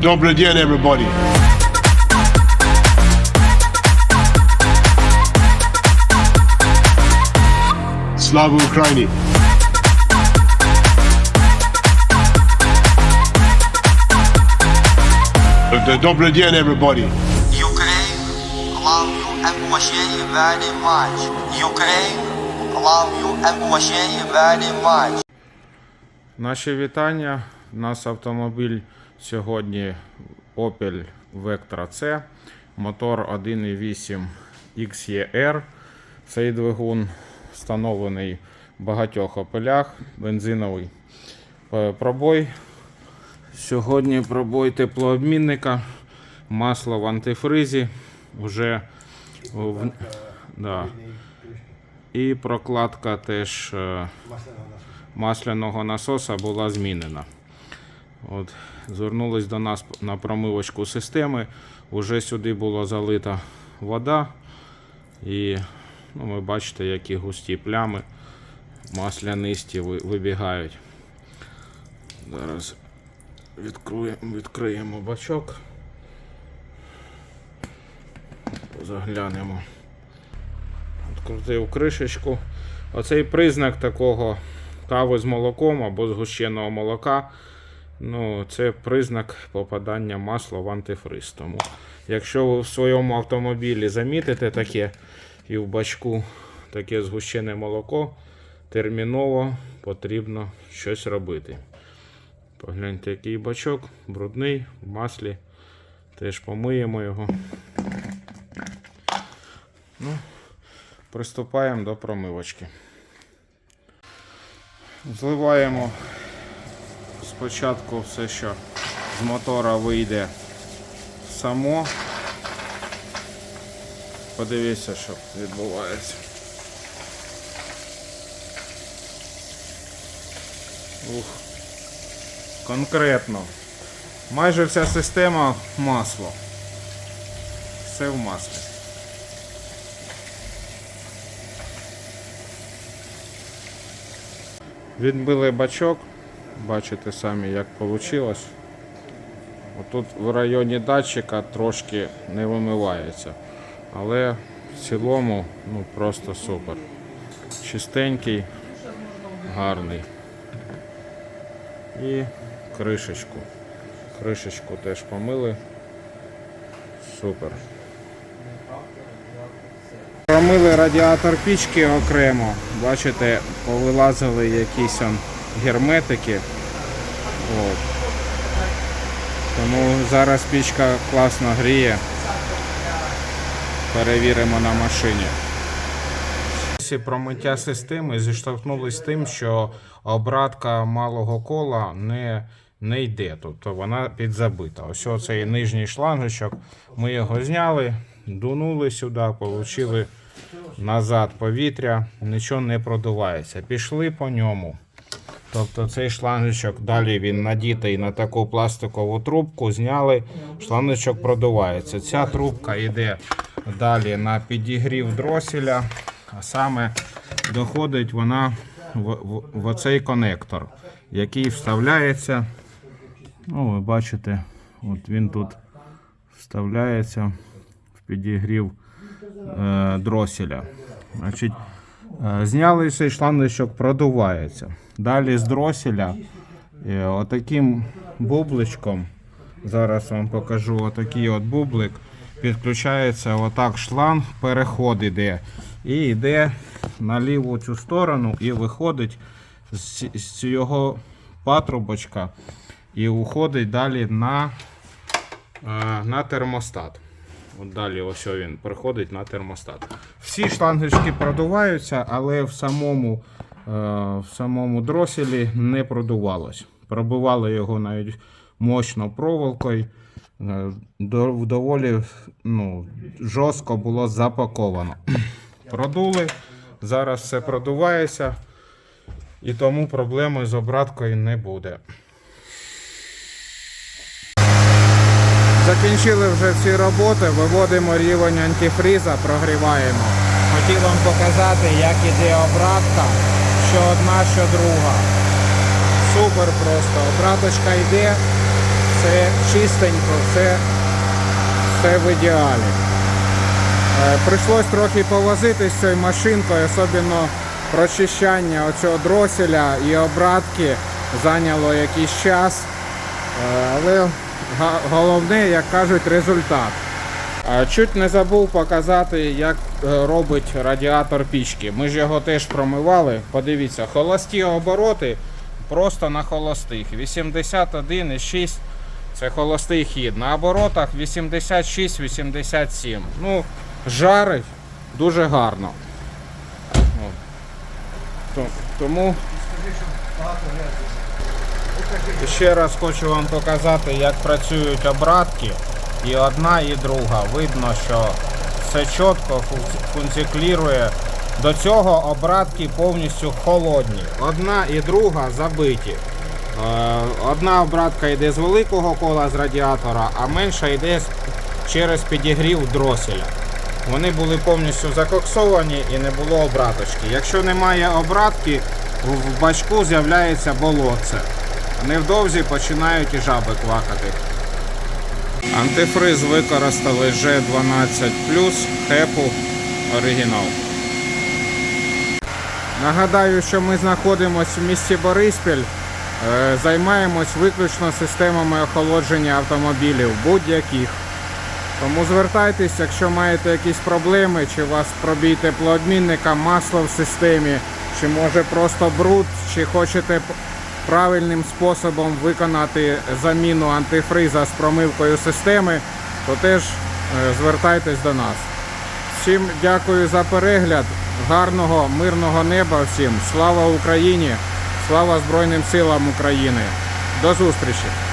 Добрый день, everybody. Слава Украине! Д- Добрый день, everybody. Ukraine, love you and уважение very much. Ukraine, love you and уважение very much. Наші вітання. У нас автомобіль сьогодні Opel Vectra C, мотор 1.8 XER. Цей двигун встановлений в багатьох опелях, бензиновий Е, пробой. Сьогодні пробой теплообмінника, масло в антифризі, вже в... да. і прокладка теж е, масляного насоса була змінена. От, звернулись до нас на промивочку системи. Уже сюди була залита вода. І ну, ви бачите, які густі плями маслянисті вибігають. Зараз відкриємо, відкриємо бачок. Заглянемо. Відкрутив кришечку. Оцей признак такого кави з молоком або згущеного молока. Ну, це признак попадання масла в антифриз. Тому, якщо ви в своєму автомобілі замітите таке і в бачку таке згущене молоко, терміново потрібно щось робити. Погляньте, який бачок, брудний, в маслі. Теж помиємо його. Ну, приступаємо до промивочки. Зливаємо спочатку все, що з мотора вийде само. Подивіться, що відбувається. Ух. Конкретно. Майже вся система масло. Все в маслі. Відбили бачок. Бачите самі, як вийшло. Отут в районі датчика трошки не вимивається. Але в цілому ну, просто супер. Чистенький, гарний. І кришечку. Кришечку теж помили. Супер. Промили радіатор пічки окремо. Бачите, повилазили якісь он герметики. От. Тому зараз пічка класно гріє. Перевіримо на машині. Промиття системи зіштовхнулися з тим, що обратка малого кола не, не йде. Тобто вона підзабита. Ось оцей нижній шлангочок. Ми його зняли, дунули сюди, отримали назад повітря, нічого не продувається. Пішли по ньому. Тобто цей шлангочок далі він надітий на таку пластикову трубку, зняли, шлангочок продувається. Ця трубка йде далі на підігрів дроселя, а саме доходить вона в, в, в оцей конектор, який вставляється. Ну, ви бачите, от він тут вставляється в підігрів е, дроселя. Значить, зняли цей шлангочок, продувається. Далі з дроселя е, отаким бубличком, зараз вам покажу отакий от бублик, підключається отак шланг, переход іде. І йде на ліву цю сторону і виходить з, з цього патрубочка і уходить далі на, е, на термостат. Далі ось він приходить на термостат. Всі шлангочки продуваються, але в самому, е, в самому дроселі не продувалось. Пробивали його навіть мощно проволокою. Е, доволі ну, жорстко було запаковано. Продули, зараз все продувається, і тому проблеми з обраткою не буде. Закінчили вже всі роботи, виводимо рівень антифріза, прогріваємо. Хотів вам показати, як іде обратка, що одна, що друга. Супер просто. Обраточка йде, все чистенько, все, все в ідеалі. Е, Прийшлось трохи повозитись з цією машинкою, особливо прочищання оцього дроселя і обратки зайняло якийсь час. Е, Але головне, як кажуть, результат. Чуть не забув показати, як е, робить радіатор пічки. Ми ж його теж промивали. Подивіться, холості обороти просто на холостих. 81,6 це холостий хід. На оборотах 86-87. Ну, жарить дуже гарно. От. То- Тому ще раз хочу вам показати, як працюють обратки. І одна, і друга. Видно, що все чітко функці- функціклірує. До цього обратки повністю холодні. Одна і друга забиті. Е, Одна обратка йде з великого кола з радіатора, а менша йде через підігрів дроселя. Вони були повністю закоксовані і не було обраточки. Якщо немає обратки, в бачку з'являється болотце. Невдовзі починають і жаби квакати. Антифриз використали G12 Хепу оригінал. Нагадаю, що ми знаходимося в місті Бориспіль. Е, Займаємось виключно системами охолодження автомобілів, будь-яких. Тому звертайтесь, якщо маєте якісь проблеми, чи у вас пробій теплообмінника, масло в системі, чи може просто бруд, чи хочете правильним способом виконати заміну антифриза з промивкою системи, то теж е, звертайтесь до нас. Всім дякую за перегляд. Гарного, мирного неба всім. Слава Україні! Слава Збройним силам України! До зустрічі!